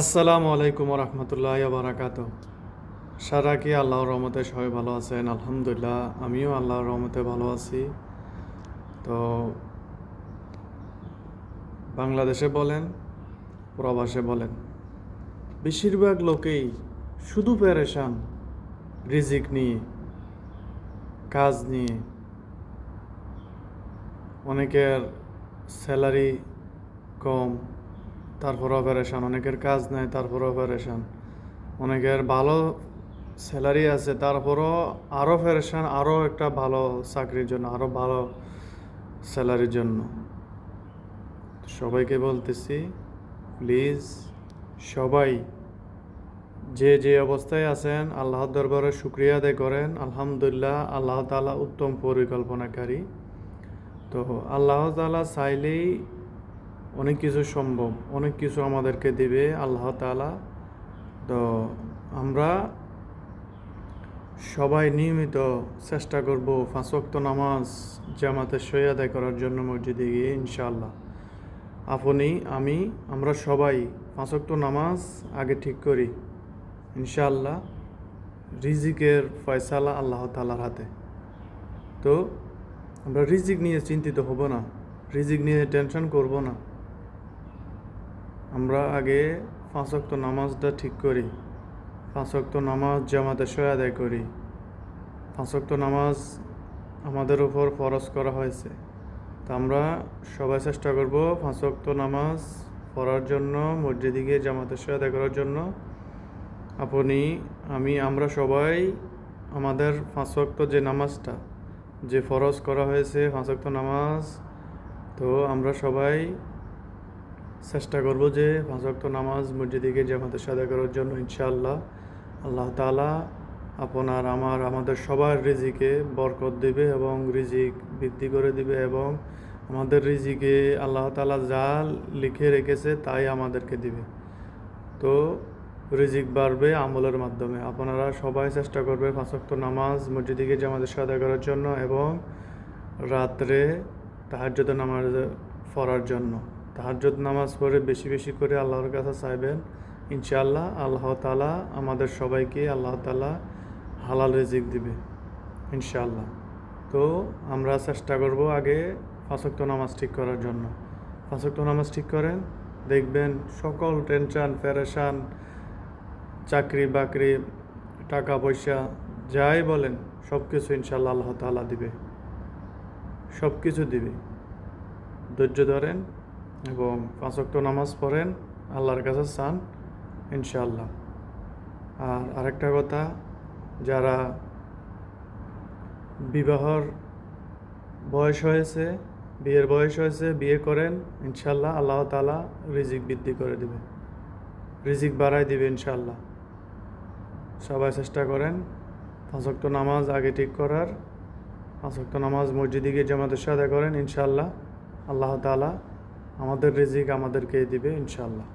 আসসালামু আলাইকুম রহমতুল্লাহ বারাকাত সারা কি আল্লাহর রহমতে সবাই ভালো আছেন? আলহামদুলিল্লাহ, আমিও আল্লাহর রহমতে ভালো আছি। তো বাংলাদেশে বলেন, প্রবাসে বলেন, বেশিরভাগ লোকেই শুধু প্যারেশান রিজিক নিয়ে, কাজ নিয়ে। অনেকের স্যালারি কম তারপর অপারেশন অনেকের কাজ নাই, তারপর অপারেশন অনেকের ভালো স্যালারি আছে, তারপরও আরও ফেরেশান আরও একটা ভালো চাকরির জন্য আরও ভালো স্যালারির জন্য। সবাইকে বলতেছি প্লিজ সবাই যে যে অবস্থায় আছেন, আল্লাহর দরবারে শুক্রিয়া আদায় করেন। আলহামদুলিল্লাহ, আল্লাহ তাআলা উত্তম পরিকল্পনাকারী। তো আল্লাহ তাআলা চাইলেই অনেক কিছু সম্ভব, অনেক কিছু আমাদেরকে দিবে আল্লাহ তাআলা। তো আমরা সবাই নিয়মিত চেষ্টা করব ওয়াক্ত নামাজ জামাতে সই আদায় করার জন্য মসজিদে গিয়ে, ইনশাআল্লাহ। আপনি, আমি, আমরা সবাই ওয়াক্ত নামাজ আগে ঠিক করি, ইনশাআল্লাহ, রিজিকের ফয়সালা আল্লাহ তালার হাতে। তো আমরা রিজিক নিয়ে চিন্তিত হব না, রিজিক নিয়ে টেনশন করব না। আমরা আগে পাঁচ নামাজটা ঠিক করি। পাঁচ নামাজ জামাতে সয় আদায় করি। পাঁচ নামাজ আমাদের উপর ফরজ করা হয়েছে। তো আমরা সবাই চেষ্টা করব পাঁচ নামাজ পড়ার জন্য, মসজিদে গিয়ে জামাতে সয় আদায় করার জন্য। আপনি, আমি, আমরা সবাই আমাদের পাঁচ যে নামাজটা, যে ফরজ করা হয়েছে পাঁচ নামাজ, তো আমরা সবাই চেষ্টা করব যে পাঁচ নামাজ মসজিদে গিয়ে জামাতে সাদা করার জন্য, ইনশাআল্লাহ। আল্লাহ তাআলা আপনার, আমার, আমাদের সবার রিজিকে বরকত দিবে এবং রিজিক বৃদ্ধি করে দিবে এবং আমাদের রিজিকে আল্লাহ তাআলা যা লিখে রেখেছে তাই আমাদেরকে দিবে। তো রিজিক বাড়বে আমলের মাধ্যমে। আপনারা সবাই চেষ্টা করবে পাঁচ নামাজ মসজিদে গিয়ে জামাতে সাদা করার জন্য এবং রাত্রে তাহাজ্জুদ নামাজ পড়ার জন্য। তাহাজ্জুদ নামাজ পড়ে বেশি বেশি করে আল্লাহর কাছে চাইবেন। ইনশাআল্লাহ আল্লাহ তালা আমাদের সবাইকে আল্লাহ তালা হালাল রেজিক দিবে। ইনশাআল্লাহ। তো আমরা চেষ্টা করব আগে পাঁচক্ত নামাজ ঠিক করার জন্য। পাঁচক্ত নামাজ ঠিক করেন, দেখবেন সকল টেনশন প্যারেশান চাকরি বাকরি, টাকা পয়সা, যাই বলেন সব কিছু ইনশাল্লাহ আল্লাহ তালা দিবে। সব কিছু দিবে। ধৈর্য ধরেন এবং পাঁচ পাঁচক্ত নামাজ পড়েন, আল্লাহর কাছে চান, ইনশাআল্লাহ। আর আরেকটা কথা, যারা বিবাহর বয়স হয়েছে, বিয়ের বয়স হয়েছে, বিয়ে করেন ইনশাল্লাহ আল্লাহ তালা রিজিক বৃদ্ধি করে দিবে। রিজিক বাড়াই দিবে ইনশাল্লাহ সবাই চেষ্টা করেন পাঁচক্ত নামাজ আগে ঠিক করার পাঁচক্ত নামাজ মসজিদে গিয়ে জামাতের সাথে করেন ইনশাল্লাহ আল্লাহ তালা আমাদের রিজিক আমাদেরকেই দিবে ইনশাল্লাহ